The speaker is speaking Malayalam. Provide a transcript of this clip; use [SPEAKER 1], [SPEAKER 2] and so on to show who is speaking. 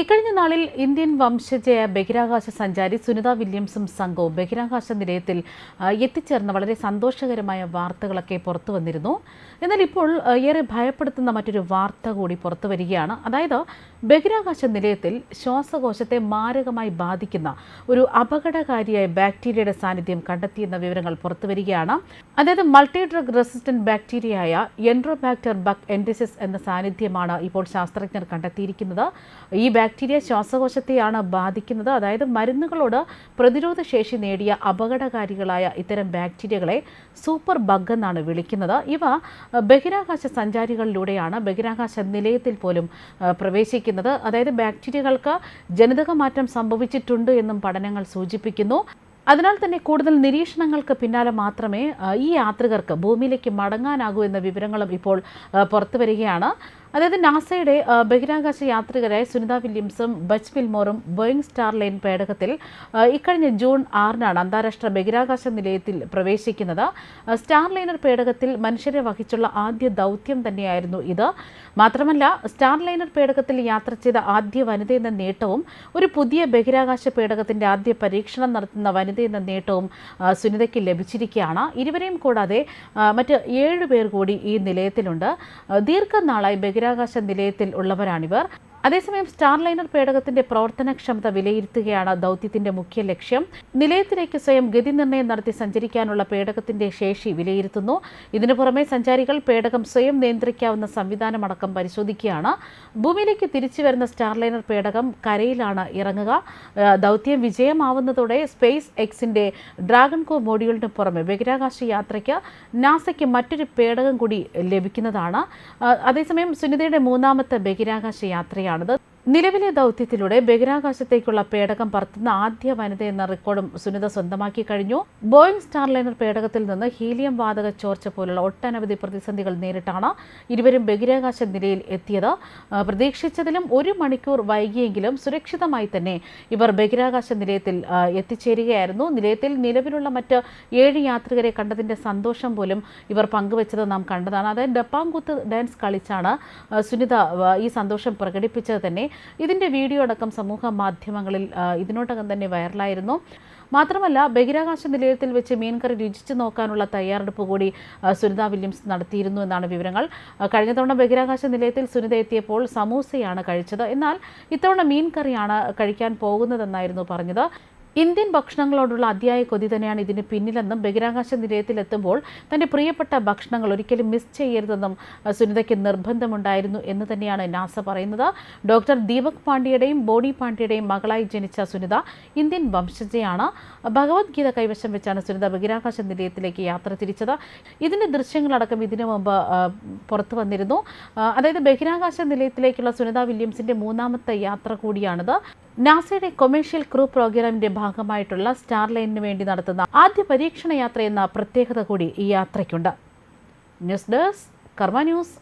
[SPEAKER 1] ഇക്കഴിഞ്ഞ നാളിൽ ഇന്ത്യൻ വംശജയ ബഹിരാകാശ സഞ്ചാരി സുനിത വില്യംസും സംഘവും ബഹിരാകാശ നിലയത്തിൽ എത്തിച്ചേർന്ന വളരെ സന്തോഷകരമായ വാർത്തകളൊക്കെ പുറത്തു വന്നിരുന്നു. എന്നാൽ ഇപ്പോൾ ഏറെ ഭയപ്പെടുത്തുന്ന മറ്റൊരു വാർത്ത കൂടി പുറത്തു വരികയാണ്. അതായത് ബഹിരാകാശ നിലയത്തിൽ ശ്വാസകോശത്തെ മാരകമായി ബാധിക്കുന്ന ഒരു അപകടകാരിയായ ബാക്ടീരിയയുടെ സാന്നിധ്യം കണ്ടെത്തിയെന്ന വിവരങ്ങൾ പുറത്തു വരികയാണ്. അതായത് മൾട്ടി ഡ്രഗ് റെസിസ്റ്റന്റ് ബാക്ടീരിയയായ എൻഡ്രോബാക്ടർ ബക് എൻഡിസിസ് എന്ന സാന്നിധ്യമാണ് ഇപ്പോൾ ശാസ്ത്രജ്ഞർ കണ്ടെത്തിയിരിക്കുന്നത്. ഈ ബാക്ടീരിയ ശ്വാസകോശത്തെയാണ് ബാധിക്കുന്നത്. അതായത് മരുന്നുകളോട് പ്രതിരോധ ശേഷി നേടിയ അപകടകാരികളായ ഇത്തരം ബാക്ടീരിയകളെ സൂപ്പർ ബഗ് എന്നാണ് വിളിക്കുന്നത്. ഇവ ബഹിരാകാശ സഞ്ചാരികളിലൂടെയാണ് ബഹിരാകാശ നിലയത്തിൽ പോലും പ്രവേശിക്കുന്നത്. അതായത് ബാക്ടീരിയകൾക്ക് ജനിതക മാറ്റം സംഭവിച്ചിട്ടുണ്ട് എന്നും പഠനങ്ങൾ സൂചിപ്പിക്കുന്നു. അതിനാൽ തന്നെ കൂടുതൽ നിരീക്ഷണങ്ങൾക്ക് പിന്നാലെ മാത്രമേ ഈ യാത്രികർക്ക് ഭൂമിയിലേക്ക് മടങ്ങാനാകൂ എന്ന വിവരങ്ങളും ഇപ്പോൾ പുറത്തു വരികയാണ്. അതായത് നാസയുടെ ബഹിരാകാശ യാത്രികരായ സുനിത വില്യംസും ബച്ച് ഫിൽമോറും ബോയിങ് സ്റ്റാർ ലൈൻ പേടകത്തിൽ ഇക്കഴിഞ്ഞ ജൂൺ ആറിനാണ് അന്താരാഷ്ട്ര ബഹിരാകാശ നിലയത്തിൽ പ്രവേശിക്കുന്നത്. സ്റ്റാർ ലൈനർ പേടകത്തിൽ മനുഷ്യരെ വഹിച്ചുള്ള ആദ്യ ദൗത്യം തന്നെയായിരുന്നു ഇത്. മാത്രമല്ല സ്റ്റാർ ലൈനർ പേടകത്തിൽ യാത്ര ചെയ്ത ആദ്യ വനിത എന്ന നേട്ടവും ഒരു പുതിയ ബഹിരാകാശ പേടകത്തിന്റെ ആദ്യ പരീക്ഷണം നടത്തുന്ന വനിത എന്ന നേട്ടവും സുനിതയ്ക്ക് ലഭിച്ചിരിക്കുകയാണ്. ഇരുവരെയും കൂടാതെ മറ്റ് ഏഴ് പേർ കൂടി ഈ നിലയത്തിലുണ്ട്. ദീർഘനാളായി ബഹിരാകാശ നിലയത്തിൽ ഉള്ളവരാണിവർ. അതേസമയം സ്റ്റാർലൈനർ പേടകത്തിന്റെ പ്രവർത്തനക്ഷമത വിലയിരുത്തുകയാണ് ദൗത്യത്തിന്റെ മുഖ്യ ലക്ഷ്യം. നിലയത്തിലേക്ക് സ്വയം ഗതി നിർണയം നടത്തി സഞ്ചരിക്കാനുള്ള പേടകത്തിന്റെ ശേഷി വിലയിരുത്തുന്നു. ഇതിനു പുറമെ സഞ്ചാരികൾ പേടകം സ്വയം നിയന്ത്രിക്കാവുന്ന സംവിധാനമടക്കം പരിശോധിക്കുകയാണ്. ഭൂമിയിലേക്ക് തിരിച്ചു വരുന്ന സ്റ്റാർ ലൈനർ പേടകം കരയിലാണ് ഇറങ്ങുക. ദൗത്യം വിജയമാവുന്നതോടെ സ്പേസ് എക്സിന്റെ ഡ്രാഗൺ കോ മോഡ്യൂളിന് പുറമെ ബഹിരാകാശ യാത്രയ്ക്ക് നാസയ്ക്ക് മറ്റൊരു പേടകം കൂടി ലഭിക്കുന്നതാണ്. അതേസമയം സുനിതയുടെ മൂന്നാമത്തെ ബഹിരാകാശ യാത്രയാണിത് നിലവിലെ ദൗത്യത്തിലൂടെ ബഹിരാകാശത്തേക്കുള്ള പേടകം പറത്തുന്ന ആദ്യ വനിത എന്ന റെക്കോർഡും സുനിത സ്വന്തമാക്കി കഴിഞ്ഞു. ബോയിങ് സ്റ്റാർലൈനർ പേടകത്തിൽ നിന്ന് ഹീലിയം വാതക ചോർച്ച പോലുള്ള ഒട്ടനവധി പ്രതിസന്ധികൾ നേരിട്ടാണ് ഇരുവരും ബഹിരാകാശ നിലയിൽ എത്തിയത്. പ്രതീക്ഷിച്ചതിലും ഒരു മണിക്കൂർ വൈകിയെങ്കിലും സുരക്ഷിതമായി തന്നെ ഇവർ ബഹിരാകാശ നിലയത്തിൽ എത്തിച്ചേരുകയായിരുന്നു. നിലയത്തിൽ നിലവിലുള്ള മറ്റ് ഏഴ് യാത്രികരെ കണ്ടതിന്റെ സന്തോഷം പോലും ഇവർ പങ്കുവച്ചത് നാം കണ്ടതാണ്. അതായത് ഡപ്പാങ്കുത്ത് ഡാൻസ് കളിച്ചാണ് സുനിത ഈ സന്തോഷം പ്രകടിപ്പിച്ചത് തന്നെ. ഇതിന്റെ വീഡിയോ അടക്കം സമൂഹ മാധ്യമങ്ങളിൽ ഇതിനോടകം തന്നെ വൈറലായിരുന്നു. മാത്രമല്ല ബഹിരാകാശ നിലയത്തിൽ വെച്ച് മീൻകറി രുചിച്ചു നോക്കാനുള്ള തയ്യാറെടുപ്പ് കൂടി സുനിത വില്യംസ് നടത്തിയിരുന്നു എന്നാണ് വിവരങ്ങൾ. കഴിഞ്ഞ തവണ ബഹിരാകാശ നിലയത്തിൽ സുനിത എത്തിയപ്പോൾ സമൂസയാണ് കഴിച്ചത്. എന്നാൽ ഇത്തവണ മീൻകറിയാണ് കഴിക്കാൻ പോകുന്നതെന്നായിരുന്നു പറഞ്ഞത്. ഇന്ത്യൻ ഭക്ഷണങ്ങളോടുള്ള അതിയായ കൊതി തന്നെയാണ് ഇതിന് പിന്നിലെന്നും ബഹിരാകാശ നിലയത്തിലെത്തുമ്പോൾ തന്റെ പ്രിയപ്പെട്ട ഭക്ഷണങ്ങൾ ഒരിക്കലും മിസ് ചെയ്യരുതെന്നും സുനിതയ്ക്ക് നിർബന്ധമുണ്ടായിരുന്നു എന്ന് തന്നെയാണ് നാസ പറയുന്നത്. ഡോക്ടർ ദീപക് പാണ്ഡ്യയുടെയും ബോണി പാണ്ഡ്യയുടെയും മകളായി ജനിച്ച സുനിത ഇന്ത്യൻ വംശജയാണ്. ഭഗവത്ഗീത കൈവശം വെച്ചാണ് സുനിത ബഹിരാകാശ നിലയത്തിലേക്ക് യാത്ര തിരിച്ചത്. ഇതിന്റെ ദൃശ്യങ്ങളടക്കം ഇതിനു മുമ്പ് പുറത്തു വന്നിരുന്നു. അതായത് ബഹിരാകാശ നിലയത്തിലേക്കുള്ള സുനിത വില്യംസിന്റെ മൂന്നാമത്തെ യാത്ര കൂടിയാണിത്. നാസയുടെ കൊമേഴ്ഷ്യൽ ക്രൂ പ്രോഗ്രാമിന്റെ ഭാഗമായിട്ടുള്ള സ്റ്റാർ ലൈനിന് വേണ്ടി നടത്തുന്ന ആദ്യ പരീക്ഷണ യാത്ര എന്ന പ്രത്യേകത കൂടി ഈ യാത്രയ്ക്കുണ്ട്. News desk Karma news.